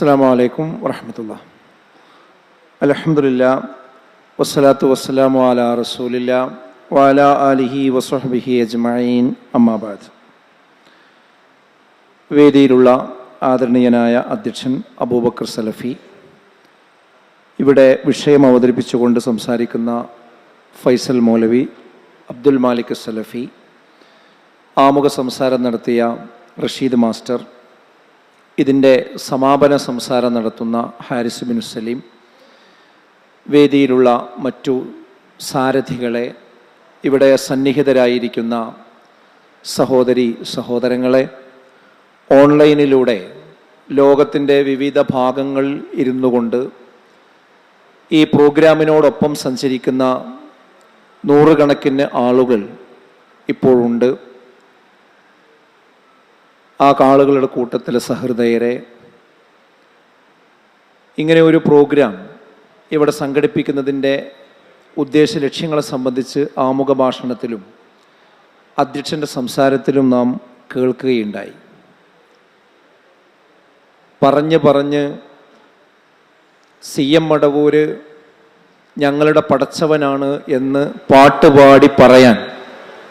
അസ്സാം വലൈക്കും വറഹമത്തുള്ള. അലഹമുല്ല വസ്സലാത്തു വസ്സലാമു അല റസൂലില്ല വാല അലിഹി വസ്ഹബിഹി അജ്മീൻ അമ്മാബാദ് വേദിയിലുള്ള ആദരണീയനായ അധ്യക്ഷൻ അബൂബക്കർ സലഫി ഇവിടെ വിഷയം അവതരിപ്പിച്ചുകൊണ്ട് സംസാരിക്കുന്ന ഫൈസൽ മൗലവി അബ്ദുൽ മാലിക് സലഫി ആമുഖ സംസാരം നടത്തിയ റഷീദ് മാസ്റ്റർ ഇതിന്റെ സമാപന സംസാരം നടത്തുന്ന ഹാരിസ് ബിൻ സലീം. വേദിയിലുള്ള മറ്റു സാരഥികളെ ഇവിടെ സന്നിഹിതരായിരിക്കുന്ന സഹോദരി സഹോദരങ്ങളെ ഓൺലൈനിലൂടെ ലോകത്തിന്റെ വിവിധ ഭാഗങ്ങൾ ഇരുന്നു കൊണ്ട് ഈ പ്രോഗ്രാമിനോടൊപ്പം സഞ്ചരിക്കുന്ന നൂറുകണക്കിന് ആളുകൾ ഇപ്പോഴുണ്ട്. ആ കാളുകളുടെ കൂട്ടത്തിലെ സഹൃദയരെ ഇങ്ങനെ ഒരു പ്രോഗ്രാം ഇവിടെ സംഘടിപ്പിക്കുന്നതിന്റെ ഉദ്ദേശ ലക്ഷ്യങ്ങളെ സംബന്ധിച്ച് ആമുഖ ഭാഷണത്തിലും അധ്യക്ഷന്റെ സംസാരത്തിലും നാം കേൾക്കുകയുണ്ടായി. പറഞ്ഞ് പറഞ്ഞ് സി എം മടവൂര് ഞങ്ങളുടെ പടച്ചവനാണ് എന്ന് പാട്ടുപാടി പറയാൻ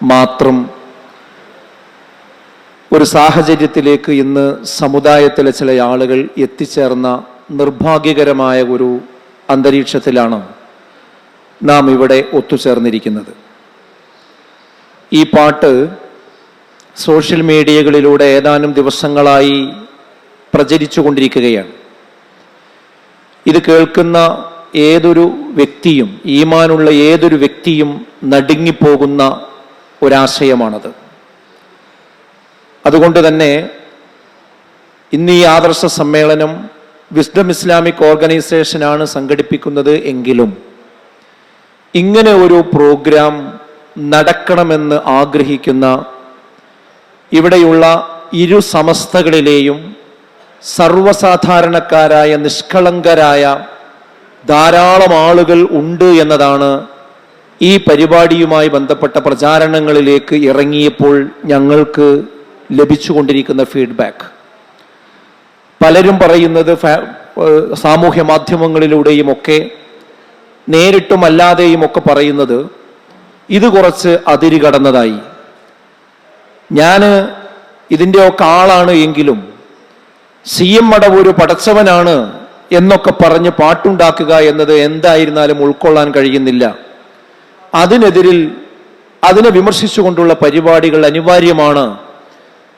മാത്രം ഒരു സാഹചര്യത്തിലേക്ക് ഇന്ന് സമുദായത്തിലെ ചില ആളുകൾ എത്തിച്ചേർന്ന നിർഭാഗ്യകരമായ ഒരു അന്തരീക്ഷത്തിലാണ് നാം ഇവിടെ ഒത്തുചേർന്നിരിക്കുന്നത്. ഈ പാട്ട് സോഷ്യൽ മീഡിയകളിലൂടെ ഏതാനും ദിവസങ്ങളായി പ്രചരിച്ചു കൊണ്ടിരിക്കുകയാണ്. ഇത് കേൾക്കുന്ന ഏതൊരു വ്യക്തിയും ഈമാനുള്ള ഏതൊരു വ്യക്തിയും നടുങ്ങിപ്പോകുന്ന ഒരാശയമാണത്. അതുകൊണ്ട് തന്നെ ഇന്ന് ഈ ആദർശ സമ്മേളനം വിസ്ഡം ഇസ്ലാമിക് ഓർഗനൈസേഷനാണ് സംഘടിപ്പിക്കുന്നത് എങ്കിലും ഇങ്ങനെ ഒരു പ്രോഗ്രാം നടക്കണമെന്ന് ആഗ്രഹിക്കുന്ന ഇവിടെയുള്ള ഇരു സമസ്തകളിലെയും സർവസാധാരണക്കാരായ നിഷ്കളങ്കരായ ധാരാളം ആളുകൾ ഉണ്ട് എന്നതാണ് ഈ പരിപാടിയുമായി ബന്ധപ്പെട്ട പ്രചാരണങ്ങളിലേക്ക് ഇറങ്ങിയപ്പോൾ ഞങ്ങൾക്ക് ലഭിച്ചുകൊണ്ടിരിക്കുന്ന ഫീഡ്ബാക്ക് പലരും പറയുന്നത് സാമൂഹ്യ മാധ്യമങ്ങളിലൂടെയും ഒക്കെ നേരിട്ടും അല്ലാതെയും ഒക്കെ പറയുന്നത് ഇത് കുറച്ച് അതിര് കടന്നതായി ഞാൻ ഇതിന്റെയൊക്കെ ആളാണ് എങ്കിലും സി എം മടവൂര് പടച്ചവനാണ് എന്നൊക്കെ പറഞ്ഞ് പാട്ടുണ്ടാക്കുക എന്നത് എന്തായിരുന്നാലും ഉൾക്കൊള്ളാൻ കഴിയുന്നില്ല. അതിനെതിരിൽ അതിനെ വിമർശിച്ചുകൊണ്ടുള്ള പരിപാടികൾ അനിവാര്യമാണ്.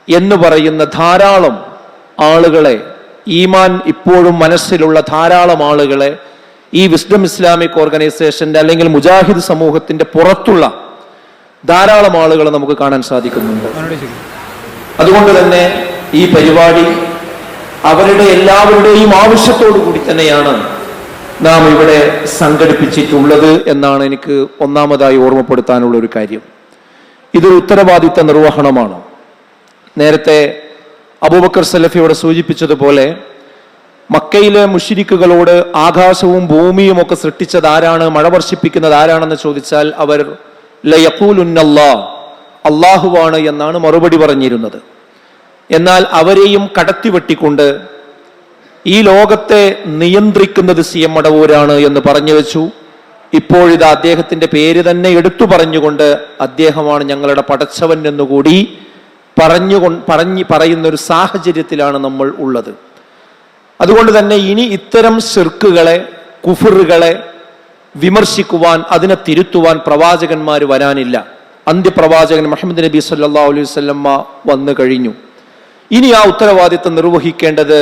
എന്ന് പറയുന്ന ധാരാളം ആളുകളെ ഈമാൻ ഇപ്പോഴും മനസ്സിലുള്ള ധാരാളം ആളുകളെ ഈ വിസ്ഡം ഇസ്ലാമിക് ഓർഗനൈസേഷന്റെ അല്ലെങ്കിൽ മുജാഹിദ് സമൂഹത്തിന്റെ പുറത്തുള്ള ധാരാളം ആളുകളെ നമുക്ക് കാണാൻ സാധിക്കുന്നുണ്ട്. അതുകൊണ്ട് തന്നെ ഈ പരിപാടി അവരുടെ എല്ലാവരുടെയും ആവശ്യത്തോടു കൂടി തന്നെയാണ് നാം ഇവിടെ സംഘടിപ്പിച്ചിട്ടുള്ളത് എന്നാണ് എനിക്ക് ഒന്നാമതായി ഓർമ്മപ്പെടുത്താനുള്ള ഒരു കാര്യം. ഇതൊരു ഉത്തരവാദിത്ത നിർവഹണമാണ്. നേരത്തെ അബൂബക്കർ സലഫിയോട് സൂചിപ്പിച്ചതുപോലെ മക്കയിലെ മുഷിരിക്കുകളോട് ആകാശവും ഭൂമിയും ഒക്കെ സൃഷ്ടിച്ചത് ആരാണ് മഴ വർഷിപ്പിക്കുന്നത് ആരാണെന്ന് ചോദിച്ചാൽ അവർ ലയക്കൂലുന്നല്ലാ അള്ളാഹുവാണ് എന്നാണ് മറുപടി പറഞ്ഞിരുന്നത്. എന്നാൽ അവരെയും കടത്തിവെട്ടിക്കൊണ്ട് ഈ ലോകത്തെ നിയന്ത്രിക്കുന്നത് സി എം മടവൂരാണ് എന്ന് പറഞ്ഞു വെച്ചു. ഇപ്പോഴിത് അദ്ദേഹത്തിന്റെ പേര് തന്നെ എടുത്തു പറഞ്ഞുകൊണ്ട് അദ്ദേഹമാണ് ഞങ്ങളുടെ പടച്ചവൻ എന്നുകൂടി പറഞ്ഞു പറഞ്ഞ് പറയുന്ന ഒരു സാഹചര്യത്തിലാണ് നമ്മൾ ഉള്ളത്. അതുകൊണ്ട് തന്നെ ഇനി ഇത്തരം ശിർക്കുകളെ കുഫറുകളെ വിമർശിക്കുവാൻ അതിനെ തിരുത്തുവാൻ പ്രവാചകന്മാർ വരാനില്ല. അന്ത്യപ്രവാചകൻ മുഹമ്മദ് നബി സല്ലാ അലൈഹി വന്നു കഴിഞ്ഞു. ഇനി ആ ഉത്തരവാദിത്വം നിർവഹിക്കേണ്ടത്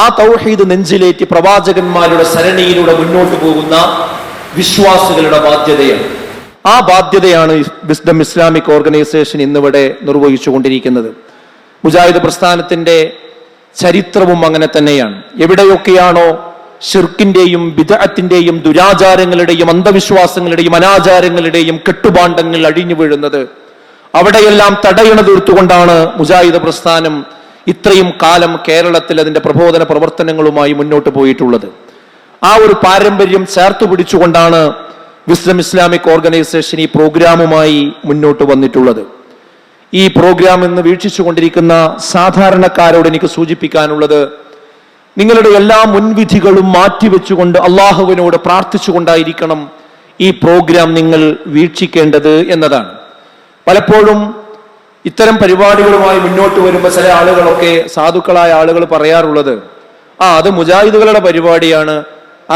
ആ തൗഹീദ് നെഞ്ചിലേറ്റി പ്രവാചകന്മാരുടെ സരണിയിലൂടെ മുന്നോട്ട് പോകുന്ന വിശ്വാസികളുടെ ബാധ്യതയാണ്. ആ ബാധ്യതയാണ് വിസ്ഡം ഇസ്ലാമിക് ഓർഗനൈസേഷൻ ഇന്നിവിടെ നിർവഹിച്ചു കൊണ്ടിരിക്കുന്നത് മുജാഹിദ് പ്രസ്ഥാനത്തിന്റെ ചരിത്രവും അങ്ങനെ തന്നെയാണ്. എവിടെയൊക്കെയാണോ ഷിർക്കിന്റെയും വിദഗ്ധത്തിന്റെയും ദുരാചാരങ്ങളുടെയും അന്ധവിശ്വാസങ്ങളുടെയും അനാചാരങ്ങളുടെയും കെട്ടുപാണ്ടങ്ങൾ അഴിഞ്ഞു വീഴുന്നത്. അവിടെയെല്ലാം തടയണ തീർത്തുകൊണ്ടാണ് മുജാഹിദ് പ്രസ്ഥാനം ഇത്രയും കാലം കേരളത്തിൽ അതിന്റെ പ്രബോധന പ്രവർത്തനങ്ങളുമായി മുന്നോട്ട് പോയിട്ടുള്ളത്. ആ ഒരു പാരമ്പര്യം ചേർത്തു പിടിച്ചുകൊണ്ടാണ് വിസ്ലം ഇസ്ലാമിക് ഓർഗനൈസേഷൻ ഈ പ്രോഗ്രാമുമായി മുന്നോട്ട് വന്നിട്ടുള്ളത്. ഈ പ്രോഗ്രാം ഇന്ന് വീക്ഷിച്ചുകൊണ്ടിരിക്കുന്ന സാധാരണക്കാരോട് എനിക്ക് സൂചിപ്പിക്കാനുള്ളത് നിങ്ങളുടെ എല്ലാ മുൻവിധികളും മാറ്റിവെച്ചുകൊണ്ട് അള്ളാഹുവിനോട് പ്രാർത്ഥിച്ചുകൊണ്ടായിരിക്കണം ഈ പ്രോഗ്രാം നിങ്ങൾ വീക്ഷിക്കേണ്ടത് എന്നതാണ്. പലപ്പോഴും ഇത്തരം പരിപാടികളുമായി മുന്നോട്ട് വരുമ്പോൾ ചില ആളുകളൊക്കെ സാധുക്കളായ ആളുകൾ പറയാറുള്ളത് ആ അത് മുജാഹിദുകളുടെ പരിപാടിയാണ്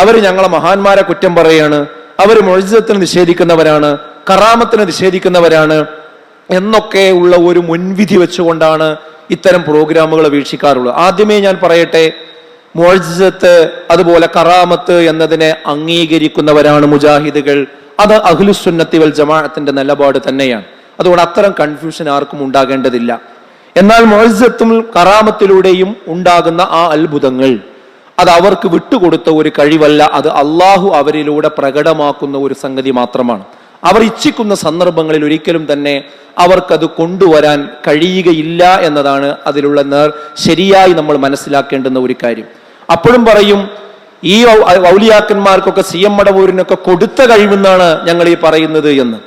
അവർ ഞങ്ങളെ മഹാന്മാരെ കുറ്റം പറയാണ് അവർ മൊഴിജത്തിന് നിഷേധിക്കുന്നവരാണ് കറാമത്തിന് നിഷേധിക്കുന്നവരാണ് എന്നൊക്കെ ഉള്ള ഒരു മുൻവിധി വെച്ചുകൊണ്ടാണ് ഇത്തരം പ്രോഗ്രാമുകൾ വീക്ഷിക്കാറുള്ളത്. ആദ്യമേ ഞാൻ പറയട്ടെ മുഴജത്ത് അതുപോലെ കറാമത്ത് എന്നതിനെ അംഗീകരിക്കുന്നവരാണ് മുജാഹിദുകൾ. അത് അഖിലുസുന്നത്തി വൽ ജമാഅത്തിന്റെ നിലപാട് തന്നെയാണ്. അതുകൊണ്ട് അത്തരം കൺഫ്യൂഷൻ ആർക്കും ഉണ്ടാകേണ്ടതില്ല. എന്നാൽ മോഴ്ജത്തും കറാമത്തിലൂടെയും ഉണ്ടാകുന്ന ആ അത്ഭുതങ്ങൾ. അത് അവർക്ക് വിട്ടുകൊടുത്ത ഒരു കഴിവല്ല അത് അള്ളാഹു അവരിലൂടെ പ്രകടമാക്കുന്ന ഒരു സംഗതി മാത്രമാണ്. അവർ ഇച്ഛിക്കുന്ന സന്ദർഭങ്ങളിൽ ഒരിക്കലും തന്നെ അവർക്കത് കൊണ്ടുവരാൻ കഴിയുകയില്ല എന്നതാണ് അതിലുള്ള നേർ ശരിയായി നമ്മൾ മനസ്സിലാക്കേണ്ടുന്ന ഒരു കാര്യം. അപ്പോഴും പറയും ഈ ഔലിയാക്കന്മാർക്കൊക്കെ സി എം മടവൂരിനൊക്കെ കൊടുത്ത കഴിവെന്നാണ് ഞങ്ങൾ ഈ പറയുന്നത് എന്ന്.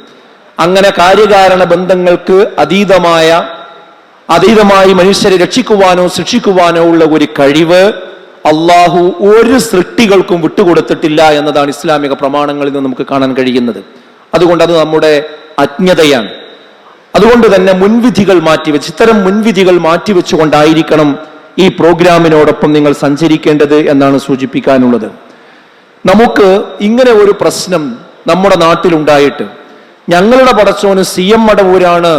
അങ്ങനെ കാര്യകാരണ ബന്ധങ്ങൾക്ക് അതീതമായ അതീതമായി മനുഷ്യരെ രക്ഷിക്കുവാനോ ശിക്ഷിക്കുവാനോ ഉള്ള ഒരു കഴിവ് അള്ളാഹു ഒരു സൃഷ്ടികൾക്കും വിട്ടുകൊടുത്തിട്ടില്ല എന്നതാണ് ഇസ്ലാമിക പ്രമാണങ്ങളിൽ നിന്ന് നമുക്ക് കാണാൻ കഴിയുന്നത്. അതുകൊണ്ട് അത് നമ്മുടെ അജ്ഞതയാണ്. അതുകൊണ്ട് തന്നെ മുൻവിധികൾ മാറ്റിവെച്ച് ഇത്തരം മുൻവിധികൾ മാറ്റിവെച്ചുകൊണ്ടായിരിക്കണം ഈ പ്രോഗ്രാമിനോടൊപ്പം നിങ്ങൾ സഞ്ചരിക്കേണ്ടത് എന്നാണ് സൂചിപ്പിക്കാനുള്ളത്. നമുക്ക് ഇങ്ങനെ ഒരു പ്രശ്നം നമ്മുടെ നാട്ടിലുണ്ടായിട്ട് ഞങ്ങളുടെ പടച്ചോന് സി എം മടവൂരാണ്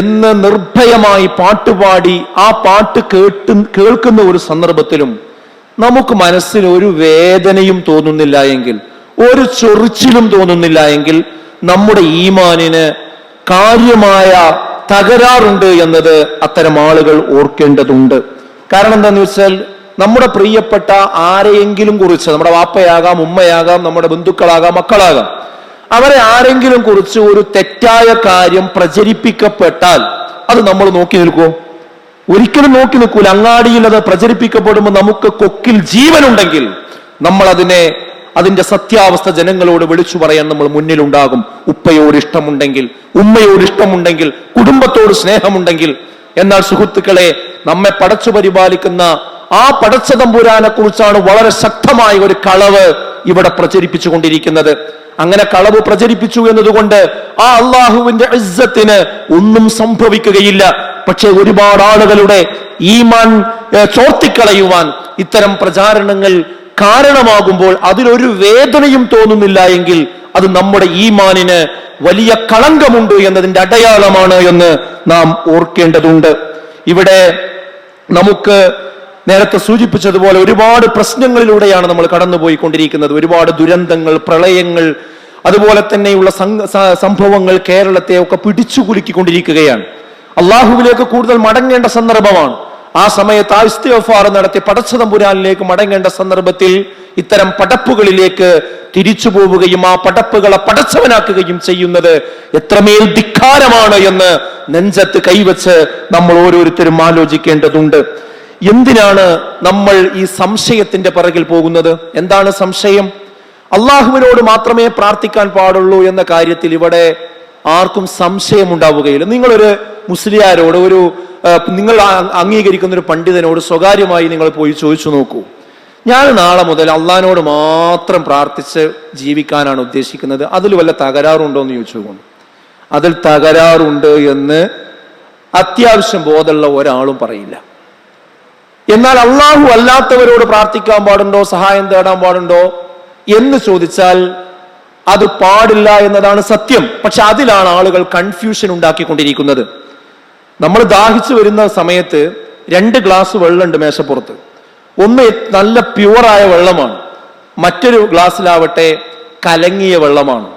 എന്ന് നിർഭയമായി പാട്ടുപാടി ആ പാട്ട് കേട്ട് കേൾക്കുന്ന ഒരു സന്ദർഭത്തിലും നമുക്ക് മനസ്സിന് ഒരു വേദനയും തോന്നുന്നില്ല എങ്കിൽ ഒരു ചൊറിച്ചിലും തോന്നുന്നില്ല എങ്കിൽ നമ്മുടെ ഈമാനിന് കാര്യമായ തകരാറുണ്ട് എന്നത് അത്തരം ആളുകൾ ഓർക്കേണ്ടതുണ്ട്. കാരണം എന്താന്ന് വെച്ചാൽ നമ്മുടെ പ്രിയപ്പെട്ട ആരെയെങ്കിലും കുറിച്ച് നമ്മുടെ വാപ്പയാകാം ഉമ്മയാകാം നമ്മുടെ ബന്ധുക്കളാകാം മക്കളാകാം അവരെ ആരെങ്കിലും കുറിച്ച് ഒരു തെറ്റായ കാര്യം പ്രചരിപ്പിക്കപ്പെട്ടാൽ അത് നമ്മൾ നോക്കി നിൽക്കുമോ ഒരിക്കലും നോക്കി നിൽക്കൂല. അങ്ങാടിയിൽ അത് പ്രചരിപ്പിക്കപ്പെടുമ്പോൾ നമുക്ക് കൊക്കിൽ ജീവനുണ്ടെങ്കിൽ നമ്മൾ അതിനെ അതിന്റെ സത്യാവസ്ഥ ജനങ്ങളോട് വിളിച്ചു പറയാൻ നമ്മൾ മുന്നിലുണ്ടാകും. ഉപ്പയോട് ഇഷ്ടമുണ്ടെങ്കിൽ ഉമ്മയോട് ഇഷ്ടമുണ്ടെങ്കിൽ കുടുംബത്തോട് സ്നേഹമുണ്ടെങ്കിൽ. എന്നാൽ സുഹൃത്തുക്കളെ നമ്മെ പടച്ചു പരിപാലിക്കുന്ന ആ പടച്ച തമ്പുരാനെ കുറിച്ചാണ് വളരെ ശക്തമായ ഒരു കളവ് ഇവിടെ പ്രചരിപ്പിച്ചു കൊണ്ടിരിക്കുന്നത്. അങ്ങനെ കളവ് പ്രചരിപ്പിച്ചു എന്നതുകൊണ്ട് ആ അള്ളാഹുവിന്റെ ഇസ്സത്തിന് ഒന്നും സംഭവിക്കുകയില്ല. പക്ഷെ ഒരുപാട് ആളുകളുടെ ഈമാൻ ചോർത്തിക്കളയുവാൻ ഇത്തരം പ്രചാരണങ്ങൾ കാരണമാകുമ്പോൾ അതിലൊരു വേദനയും തോന്നുന്നില്ല എങ്കിൽ അത് നമ്മുടെ ഈമാനിന് വലിയ കളങ്കമുണ്ട് എന്നതിന്റെ അടയാളമാണ് എന്ന് നാം ഓർക്കേണ്ടതുണ്ട്. ഇവിടെ നമുക്ക് നേരത്തെ സൂചിപ്പിച്ചതുപോലെ ഒരുപാട് പ്രശ്നങ്ങളിലൂടെയാണ് നമ്മൾ കടന്നുപോയിക്കൊണ്ടിരിക്കുന്നത്. ഒരുപാട് ദുരന്തങ്ങൾ പ്രളയങ്ങൾ അതുപോലെ തന്നെയുള്ള സംഭവങ്ങൾ കേരളത്തെ ഒക്കെ പിടിച്ചു കുലുക്കിക്കൊണ്ടിരിക്കുകയാണ്. അള്ളാഹുവിലേക്ക് കൂടുതൽ മടങ്ങേണ്ട സന്ദർഭമാണ്. ആ സമയത്ത് ആ ഇസ്തിഗ്ഫാർ നടത്തി പടച്ചതമ്പുരാനിലേക്ക് മടങ്ങേണ്ട സന്ദർഭത്തിൽ ഇത്തരം പടപ്പുകളിലേക്ക് തിരിച്ചു പോവുകയും ആ പടപ്പുകളെ പടച്ചവനാക്കുകയും ചെയ്യുന്നത് എത്രമേൽ ധിക്കാരമാണ് എന്ന് നെഞ്ചത്ത് കൈവച്ച് നമ്മൾ ഓരോരുത്തരും ആലോചിക്കേണ്ടതുണ്ട്. എന്തിനാണ് നമ്മൾ ഈ സംശയത്തിന്റെ പിറകിൽ പോകുന്നത്? എന്താണ് സംശയം? അള്ളാഹുവിനോട് മാത്രമേ പ്രാർത്ഥിക്കാൻ പാടുള്ളൂ എന്ന കാര്യത്തിൽ ഇവിടെ ആർക്കും സംശയം ഉണ്ടാവുകയില്ല നിങ്ങളൊരു മുസ്ലിയാരോട് ഒരു നിങ്ങൾ അംഗീകരിക്കുന്ന ഒരു പണ്ഡിതനോട് സ്വകാര്യമായി നിങ്ങൾ പോയി ചോദിച്ചു നോക്കൂ. ഞാൻ നാളെ മുതൽ അള്ളഹാനോട് മാത്രം പ്രാർത്ഥിച്ച് ജീവിക്കാനാണ് ഉദ്ദേശിക്കുന്നത്. അതിൽ വല്ല തകരാറുണ്ടോ എന്ന് ചോദിച്ചു കൊണ്ട് അതിൽ തകരാറുണ്ട് എന്ന് അത്യാവശ്യം ബോധമുള്ള ഒരാളും പറയില്ല. എന്നാൽ അള്ളാഹു അല്ലാത്തവരോട് പ്രാർത്ഥിക്കാൻ പാടുണ്ടോ? സഹായം തേടാൻ പാടുണ്ടോ? എന്ന് ചോദിച്ചാൽ അത് പാടില്ല എന്നതാണ് സത്യം. പക്ഷെ അതിലാണ് ആളുകൾ കൺഫ്യൂഷൻ ഉണ്ടാക്കിക്കൊണ്ടിരിക്കുന്നത്. നമ്മൾ ദാഹിച്ചു വരുന്ന സമയത്ത് രണ്ട് ഗ്ലാസ് വെള്ളമുണ്ട് മേശപ്പുറത്ത്. ഒന്ന് നല്ല പ്യുവറായ വെള്ളമാണ്. മറ്റൊരു ഗ്ലാസ്സിലാവട്ടെ കലങ്ങിയ വെള്ളമാണ്.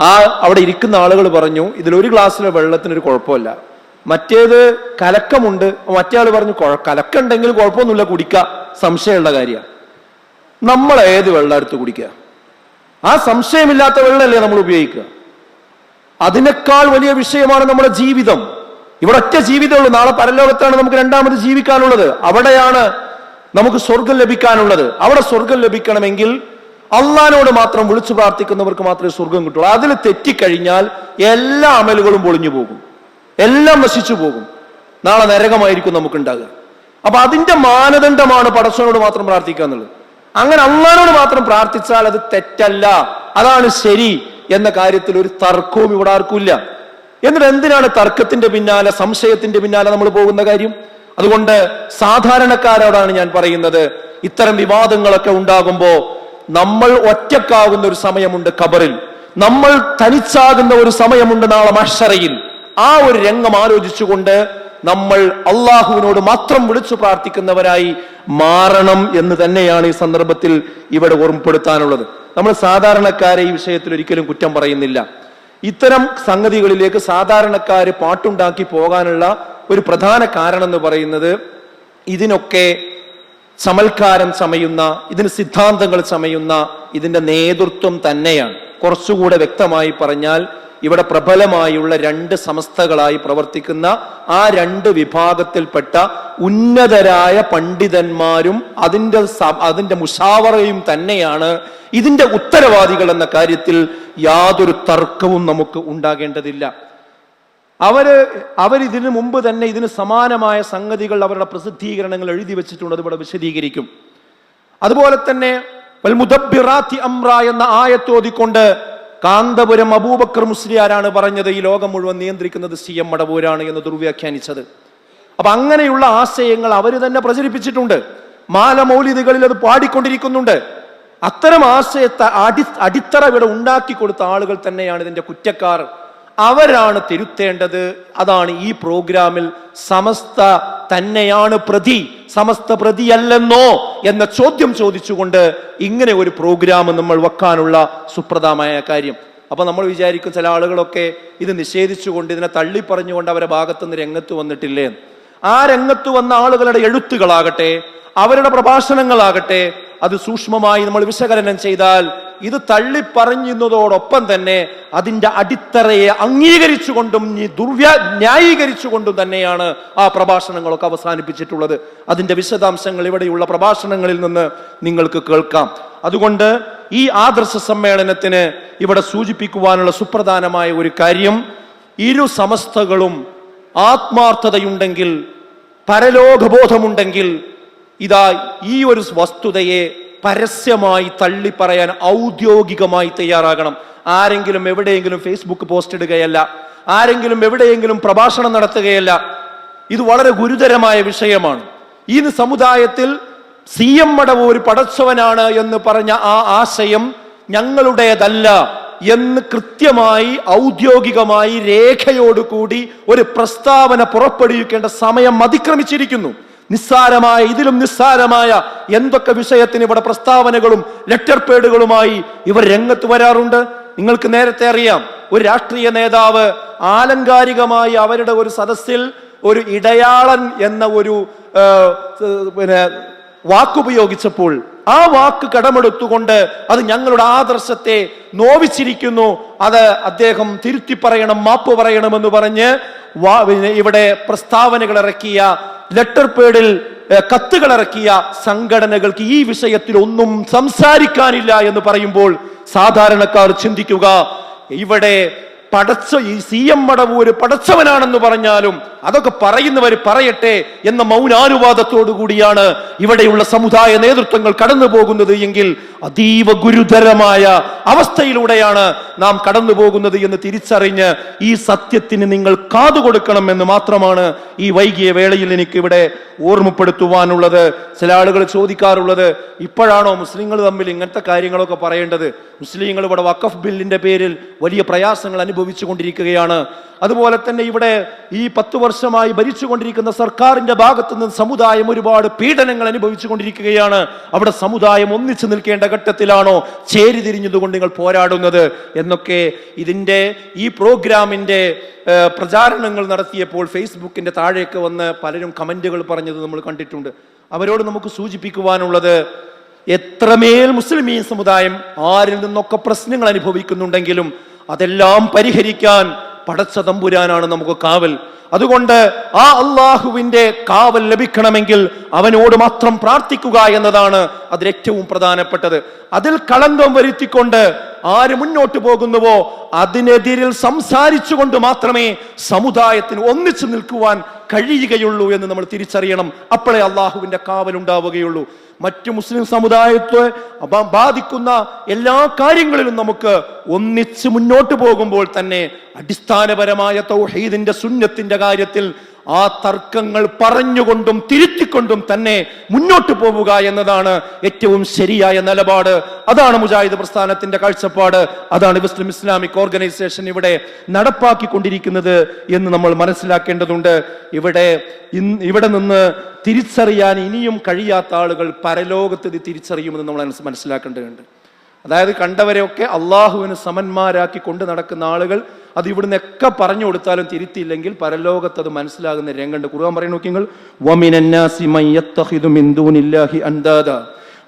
ആ അവിടെ ഇരിക്കുന്ന ആളുകൾ പറഞ്ഞു ഇതിൽ ഒരു ഗ്ലാസ്സിലെ വെള്ളത്തിന് ഒരു കുഴപ്പമില്ല. മറ്റേത് കലക്കമുണ്ട്. മറ്റേ ആൾ പറഞ്ഞു "കുഴ- കലക്കുണ്ടെങ്കിൽ കുഴപ്പമൊന്നുമില്ല കുടിക്കുക സംശയമുള്ള കാര്യമാണ് നമ്മൾ ഏത് വെള്ളം എടുത്ത് കുടിക്കുക? ആ സംശയമില്ലാത്ത വെള്ളമല്ലേ നമ്മൾ ഉപയോഗിക്കുക? അതിനേക്കാൾ വലിയ വിഷയമാണ് നമ്മുടെ ജീവിതം. ഇവിടെ ഒറ്റ ജീവിതമുള്ളൂ നാളെ പരലോകത്താണ് നമുക്ക് രണ്ടാമത് ജീവിക്കാനുള്ളത്. അവിടെയാണ് നമുക്ക് സ്വർഗം ലഭിക്കാനുള്ളത്. അവിടെ സ്വർഗം ലഭിക്കണമെങ്കിൽ അള്ളഹാനോട് മാത്രം വിളിച്ചു പ്രാർത്ഥിക്കുന്നവർക്ക് മാത്രമേ സ്വർഗം കിട്ടുള്ളൂ. അതിൽ തെറ്റിക്കഴിഞ്ഞാൽ എല്ലാ അമലുകളും പൊളിഞ്ഞു പോകും. എല്ലാം നശിച്ചു പോകും. നാളെ നരകമായിരിക്കും നമുക്കുണ്ടാകുക. അപ്പൊ അതിന്റെ മാനദണ്ഡമാണ് പടച്ചവനോട് മാത്രം പ്രാർത്ഥിക്കുക എന്നുള്ളത്. അങ്ങനെ അള്ളഹാനോട് മാത്രം പ്രാർത്ഥിച്ചാൽ അത് തെറ്റല്ല. അതാണ് ശരി എന്ന കാര്യത്തിൽ ഒരു തർക്കവും ഇവിടെ ആർക്കുമില്ല എന്നിട്ട് എന്തിനാണ് തർക്കത്തിന്റെ പിന്നാലെ സംശയത്തിന്റെ പിന്നാലെ നമ്മൾ പോകുന്ന കാര്യം? അതുകൊണ്ട് സാധാരണക്കാരോടാണ് ഞാൻ പറയുന്നത് ഇത്തരം വിവാദങ്ങളൊക്കെ ഉണ്ടാകുമ്പോൾ നമ്മൾ ഒറ്റക്കാകുന്ന ഒരു സമയമുണ്ട് ഖബറിൽ. നമ്മൾ തനിച്ചാകുന്ന ഒരു സമയമുണ്ട് നാളെ മഷറയിൽ ആ ഒരു രംഗം ആലോചിച്ചുകൊണ്ട് നമ്മൾ അള്ളാഹുവിനോട് മാത്രം വിളിച്ചു പ്രാർത്ഥിക്കുന്നവരായി മാറണം എന്ന് തന്നെയാണ് ഈ സന്ദർഭത്തിൽ ഇവിടെ ഓർമ്മപ്പെടുത്താനുള്ളത്. നമ്മൾ സാധാരണക്കാരെ ഈ വിഷയത്തിൽ ഒരിക്കലും കുറ്റം പറയുന്നില്ല. ഇത്തരം സംഗതികളിലേക്ക് സാധാരണക്കാര് പാട്ടുണ്ടാക്കി പോകാനുള്ള ഒരു പ്രധാന കാരണം എന്ന് പറയുന്നത് ഇതിനൊക്കെ ചമൽക്കാരം സമയുന്ന ഇതിന് സിദ്ധാന്തങ്ങൾ സമയുന്ന ഇതിന്റെ നേതൃത്വം തന്നെയാണ്. കുറച്ചുകൂടെ വ്യക്തമായി പറഞ്ഞാൽ ഇവിടെ പ്രബലമായുള്ള രണ്ട് സമസ്തകളായി പ്രവർത്തിക്കുന്ന ആ രണ്ട് വിഭാഗത്തിൽപ്പെട്ട ഉന്നതരായ പണ്ഡിതന്മാരും അതിന്റെ അതിന്റെ മുഷാവറയും തന്നെയാണ് ഇതിന്റെ ഉത്തരവാദികൾ എന്ന കാര്യത്തിൽ യാതൊരു തർക്കവും നമുക്ക് ഉണ്ടാകേണ്ടതില്ല. അവർ അവരിതിനു മുമ്പ് തന്നെ ഇതിന് സമാനമായ സംഗതികൾ അവരുടെ പ്രസിദ്ധീകരണങ്ങൾ എഴുതി വെച്ചിട്ടുണ്ട് അതിവിടെ വിശദീകരിക്കും. അതുപോലെ തന്നെ എന്ന ആയത്തോതിക്കൊണ്ട് കാന്തപുരം അബൂബക്കർ മുസ്ലിയാരാണ് പറഞ്ഞത് ഈ ലോകം മുഴുവൻ നിയന്ത്രിക്കുന്നത് സി എം മടവൂരാണ് എന്ന് ദുർവ്യാഖ്യാനിച്ചത്. അപ്പൊ അങ്ങനെയുള്ള ആശയങ്ങൾ അവർ തന്നെ പ്രചരിപ്പിച്ചിട്ടുണ്ട്. മാലമൗലിതകളിൽ അത് പാടിക്കൊണ്ടിരിക്കുന്നുണ്ട്. അത്തരം ആശയത്തെ അടി അടിത്തറ ഇവിടെ ഉണ്ടാക്കി കൊടുത്ത ആളുകൾ തന്നെയാണ് ഇതിന്റെ കുറ്റക്കാർ. അവരാണ് തിരുത്തേണ്ടത്. അതാണ് ഈ പ്രോഗ്രാമിൽ സമസ്ത തന്നെയാണ് പ്രതി സമസ്ത പ്രതിയല്ലെന്നോ എന്ന ചോദ്യം ചോദിച്ചുകൊണ്ട് ഇങ്ങനെ ഒരു പ്രോഗ്രാം നമ്മൾ വെക്കാനുള്ള സുപ്രധാമായ കാര്യം. അപ്പൊ നമ്മൾ വിചാരിക്കും ചില ആളുകളൊക്കെ ഇത് നിഷേധിച്ചുകൊണ്ട് ഇതിനെ തള്ളിപ്പറഞ്ഞുകൊണ്ട് അവരെ ഭാഗത്തുനിന്ന് രംഗത്ത് വന്നിട്ടില്ലേ? ആ രംഗത്ത് വന്ന ആളുകളുടെ എഴുത്തുകളാകട്ടെ അവരുടെ പ്രഭാഷണങ്ങളാകട്ടെ അത് സൂക്ഷ്മമായി നമ്മൾ വിശകലനം ചെയ്താൽ ഇത് തള്ളിപ്പറഞ്ഞുന്നതോടൊപ്പം തന്നെ അതിന്റെ അടിത്തറയെ അംഗീകരിച്ചുകൊണ്ടും ദുർവ്യാ ന്യായീകരിച്ചുകൊണ്ടും തന്നെയാണ് ആ പ്രഭാഷണങ്ങളൊക്കെ അവസാനിപ്പിച്ചിട്ടുള്ളത്. അതിന്റെ വിശദാംശങ്ങൾ ഇവിടെയുള്ള പ്രഭാഷണങ്ങളിൽ നിന്ന് നിങ്ങൾക്ക് കേൾക്കാം. അതുകൊണ്ട് ഈ ആദർശ സമ്മേളനത്തിന് ഇവിടെ സൂചിപ്പിക്കുവാനുള്ള സുപ്രധാനമായ ഒരു കാര്യം ഇരു സമസ്തകളും ആത്മാർത്ഥതയുണ്ടെങ്കിൽ പരലോകബോധമുണ്ടെങ്കിൽ ഇതാ ഈ ഒരു വസ്തുതയെ പരസ്യമായി തള്ളി പറയാൻ ഔദ്യോഗികമായി തയ്യാറാകണം. ആരെങ്കിലും എവിടെയെങ്കിലും ഫേസ്ബുക്ക് പോസ്റ്റ് ഇടുകയല്ല ആരെങ്കിലും എവിടെയെങ്കിലും പ്രഭാഷണം നടത്തുകയല്ല ഇത് വളരെ ഗുരുതരമായ വിഷയമാണ്. ഈ സമുദായത്തിൽ സി എം മടവൂർ പടച്ചവനാണ് എന്ന് പറഞ്ഞ ആ ആശയം ഞങ്ങളുടേതല്ല എന്ന് കൃത്യമായി ഔദ്യോഗികമായി രേഖയോടുകൂടി ഒരു പ്രസ്താവന പുറപ്പെടുവിക്കേണ്ട സമയം അതിക്രമിച്ചിരിക്കുന്നു. നിസ്സാരമായ ഇതിലും നിസ്സാരമായ എന്തൊക്കെ വിഷയത്തിന് ഇവിടെ പ്രസ്താവനകളും ലെറ്റർ പേഡുകളുമായി ഇവർ രംഗത്ത് വരാറുണ്ട്? നിങ്ങൾക്ക് നേരത്തെ അറിയാം ഒരു രാഷ്ട്രീയ നേതാവ് ആലങ്കാരികമായി അവരുടെ ഒരു സദസ്സിൽ ഒരു ഇടയാളൻ എന്ന ഒരു പിന്നെ വാക്കുപയോഗിച്ചപ്പോൾ ആ വാക്ക് കടമെടുത്തുകൊണ്ട് അത് ഞങ്ങളുടെ ആദർശത്തെ നോവിച്ചിരിക്കുന്നു. അത് അദ്ദേഹം തിരുത്തി പറയണം മാപ്പ് പറയണമെന്ന് പറഞ്ഞ് ഇവിടെ പ്രസ്താവനകൾ ഇറക്കിയ ലെറ്റർ പേഡിൽ കത്തുകൾ ഇറക്കിയ സംഘടനകൾക്ക് ഈ വിഷയത്തിൽ ഒന്നും സംസാരിക്കാനില്ല എന്ന് പറയുമ്പോൾ സാധാരണക്കാർ ചിന്തിക്കുക ഇവിടെ പടച്ച ഈ സി എം മടവൂര് പടച്ചവനാണെന്ന് പറഞ്ഞാലും അതൊക്കെ പറയുന്നവർ പറയട്ടെ എന്ന മൗനാനുവാദത്തോടു കൂടിയാണ് ഇവിടെയുള്ള സമുദായ നേതൃത്വങ്ങൾ കടന്നു പോകുന്നത് എങ്കിൽ അതീവ ഗുരുതരമായ അവസ്ഥയിലൂടെയാണ് നാം കടന്നു പോകുന്നത് എന്ന് തിരിച്ചറിഞ്ഞ് ഈ സത്യത്തിന് നിങ്ങൾ കാതുകൊടുക്കണം എന്ന് മാത്രമാണ് ഈ വൈകിയ വേളയിൽ എനിക്ക് ഇവിടെ ഓർമ്മപ്പെടുത്തുവാനുള്ളത്. ചില ആളുകൾ ചോദിക്കാറുള്ളത് ഇപ്പോഴാണോ മുസ്ലിങ്ങൾ തമ്മിൽ ഇങ്ങനത്തെ കാര്യങ്ങളൊക്കെ പറയേണ്ടത്? മുസ്ലിങ്ങൾ ഇവിടെ വഖഫ് ബില്ലിന്റെ പേരിൽ വലിയ പ്രയാസങ്ങൾ അനുഭവിച്ചു കൊണ്ടിരിക്കുകയാണ് അതുപോലെ തന്നെ ഇവിടെ ഈ പത്ത് വർഷമായി ഭരിച്ചുകൊണ്ടിരിക്കുന്ന സർക്കാരിന്റെ ഭാഗത്തു നിന്ന് സമുദായം ഒരുപാട് പീഡനങ്ങൾ അനുഭവിച്ചു കൊണ്ടിരിക്കുകയാണ് അവിടെ സമുദായം ഒന്നിച്ചു നിൽക്കേണ്ട ഘട്ടത്തിലാണോ ചേരി തിരിഞ്ഞതുകൊണ്ട് നിങ്ങൾ പോരാടുന്നത് എന്നൊക്കെ ഇതിന്റെ ഈ പ്രോഗ്രാമിന്റെ പ്രചാരണങ്ങൾ നടത്തിയപ്പോൾ ഫേസ്ബുക്കിന്റെ താഴേക്ക് വന്ന് പലരും കമന്റുകൾ പറഞ്ഞത് നമ്മൾ കണ്ടിട്ടുണ്ട്. അവരോട് നമുക്ക് സൂചിപ്പിക്കുവാനുള്ളത് എത്രമേൽ മുസ്ലിമീ സമുദായം ആരിൽ നിന്നൊക്കെ പ്രശ്നങ്ങൾ അനുഭവിക്കുന്നുണ്ടെങ്കിലും അതെല്ലാം പരിഹരിക്കാൻ പടച്ച തമ്പുരാനാണ് നമുക്ക് കാവൽ. അതുകൊണ്ട് ആ അള്ളാഹുവിന്റെ കാവൽ ലഭിക്കണമെങ്കിൽ അവനോട് മാത്രം പ്രാർത്ഥിക്കുക എന്നതാണ് അതിൽ ഏറ്റവും പ്രധാനപ്പെട്ടത്. അതിൽ കളങ്കം വരുത്തിക്കൊണ്ട് ആര് മുന്നോട്ട് പോകുന്നുവോ അതിനെതിരിൽ സംസാരിച്ചുകൊണ്ട് മാത്രമേ സമുദായത്തിന് ഒന്നിച്ചു നിൽക്കുവാൻ കഴിയുകയുള്ളൂ എന്ന് നമ്മൾ തിരിച്ചറിയണം. അപ്പോഴേ അള്ളാഹുവിന്റെ കാവലുണ്ടാവുകയുള്ളൂ മറ്റു മുസ്ലിം സമുദായത്തെ ബാധിക്കുന്ന എല്ലാ കാര്യങ്ങളിലും നമുക്ക് ഒന്നിച്ച് മുന്നോട്ട് പോകുമ്പോൾ തന്നെ അടിസ്ഥാനപരമായ തൗഹീദിന്റെ സുന്നത്തിന്റെ കാര്യത്തിൽ ആ തർക്കങ്ങൾ പറഞ്ഞുകൊണ്ടും തിരുത്തിക്കൊണ്ടും തന്നെ മുന്നോട്ട് പോവുക എന്നതാണ് ഏറ്റവും ശരിയായ നിലപാട്. അതാണ് മുജാഹിദ് പ്രസ്ഥാനത്തിന്റെ കാഴ്ചപ്പാട്. അതാണ് മുസ്ലിം ഇസ്ലാമിക് ഓർഗനൈസേഷൻ ഇവിടെ നടപ്പാക്കിക്കൊണ്ടിരിക്കുന്നത് എന്ന് നമ്മൾ മനസ്സിലാക്കേണ്ടതുണ്ട്. ഇവിടെ ഇവിടെ നിന്ന് തിരിച്ചറിയാൻ ഇനിയും കഴിയാത്ത ആളുകൾ പരലോകത്ത് തിരിച്ചറിയുമെന്ന് നമ്മൾ മനസ്സിലാക്കേണ്ടതുണ്ട്. അതായത് കണ്ടവരെയൊക്കെ അള്ളാഹുവിന് സമന്മാരാക്കി കൊണ്ട് നടക്കുന്ന ആളുകൾ അത് ഇവിടുന്ന് ഒക്കെ പറഞ്ഞു കൊടുത്താലും തിരുത്തിയില്ലെങ്കിൽ പരലോകത്ത് അത് മനസ്സിലാകുന്ന രംഗണ്ട് കുറുവാൻ പറയുന്നു നോക്കിങ്ങൾ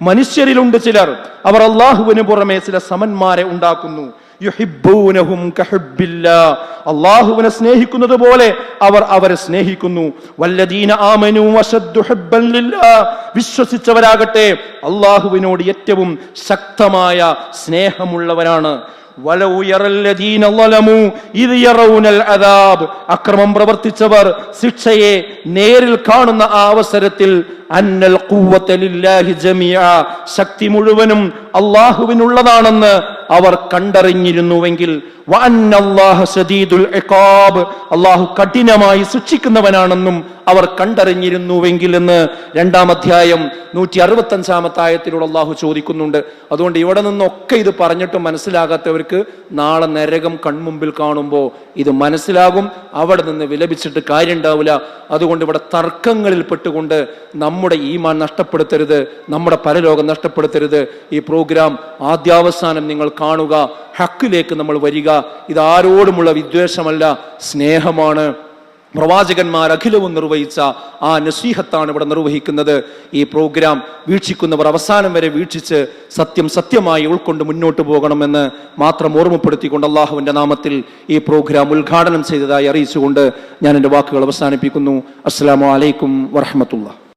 മനുഷ്യരിലുണ്ട് ചിലർ. അവർ അള്ളാഹുവിന് പുറമെ ചില സമന്മാരെ ഉണ്ടാക്കുന്നു. അള്ളാഹുവിനെ സ്നേഹിക്കുന്നത് പോലെ അവർ അവരെ സ്നേഹിക്കുന്നു. വല്ലദീന ആമനു. വിശ്വസിച്ചവരാകട്ടെ അള്ളാഹുവിനോട് ഏറ്റവും ശക്തമായ സ്നേഹമുള്ളവരാണ്. അക്രമം പ്രവർത്തിച്ചവർ ശിക്ഷയെ നേരിൽ കാണുന്ന ആ അവസരത്തിൽ അന്നൽ ഖുവ്വത ലില്ലാഹി ജമീഅ. ശക്തി മുഴുവനും അള്ളാഹുവിനുള്ളതാണെന്ന് അവർ കണ്ടറിഞ്ഞിരുന്നുവെങ്കിൽ അള്ളാഹു കഠിനമായി ശിക്ഷിക്കുന്നവനാണെന്നും അവർ കണ്ടറിഞ്ഞിരുന്നുവെങ്കിൽ എന്ന് രണ്ടാം അധ്യായം നൂറ്റി അറുപത്തി അഞ്ചാമത്തെ ആയത്തിലൂടെ അള്ളാഹു ചോദിക്കുന്നുണ്ട്. അതുകൊണ്ട് ഇവിടെ നിന്നൊക്കെ ഇത് പറഞ്ഞിട്ട് മനസ്സിലാകാത്തവർക്ക് നാളെ നരകം കൺമുമ്പിൽ കാണുമ്പോൾ ഇത് മനസ്സിലാകും. അവിടെ നിന്ന് വിലപിച്ചിട്ട് കാര്യമുണ്ടാവില്ല. അതുകൊണ്ട് ഇവിടെ തർക്കങ്ങളിൽ പെട്ടുകൊണ്ട് നമ്മുടെ ഈമാൻ നഷ്ടപ്പെടുത്തരുത് നമ്മുടെ പരലോകം നഷ്ടപ്പെടുത്തരുത്. ഈ പ്രോഗ്രാം ആദ്യാവസാനം നിങ്ങൾ കാണുക ഹക്കിലേക്ക് നമ്മൾ വരിക. ഇത് ആരോടുമുള്ള വിദ്വേഷമല്ല സ്നേഹമാണ്. പ്രവാചകന്മാർ അഖിലവും നിർവഹിച്ച ആ നസീഹത്താണ് ഇവിടെ നിർവഹിക്കുന്നത്. ഈ പ്രോഗ്രാം വീക്ഷിക്കുന്നവർ അവസാനം വരെ വീക്ഷിച്ച് സത്യം സത്യമായി ഉൾക്കൊണ്ട് മുന്നോട്ട് പോകണമെന്ന് മാത്രം ഓർമ്മപ്പെടുത്തിക്കൊണ്ട് അള്ളാഹുവിന്റെ നാമത്തിൽ ഈ പ്രോഗ്രാം ഉദ്ഘാടനം ചെയ്തതായി അറിയിച്ചുകൊണ്ട് ഞാൻ എന്റെ വാക്കുകൾ അവസാനിപ്പിക്കുന്നു. അസ്സാം വലൈക്കും വറഹമത്തുള്ള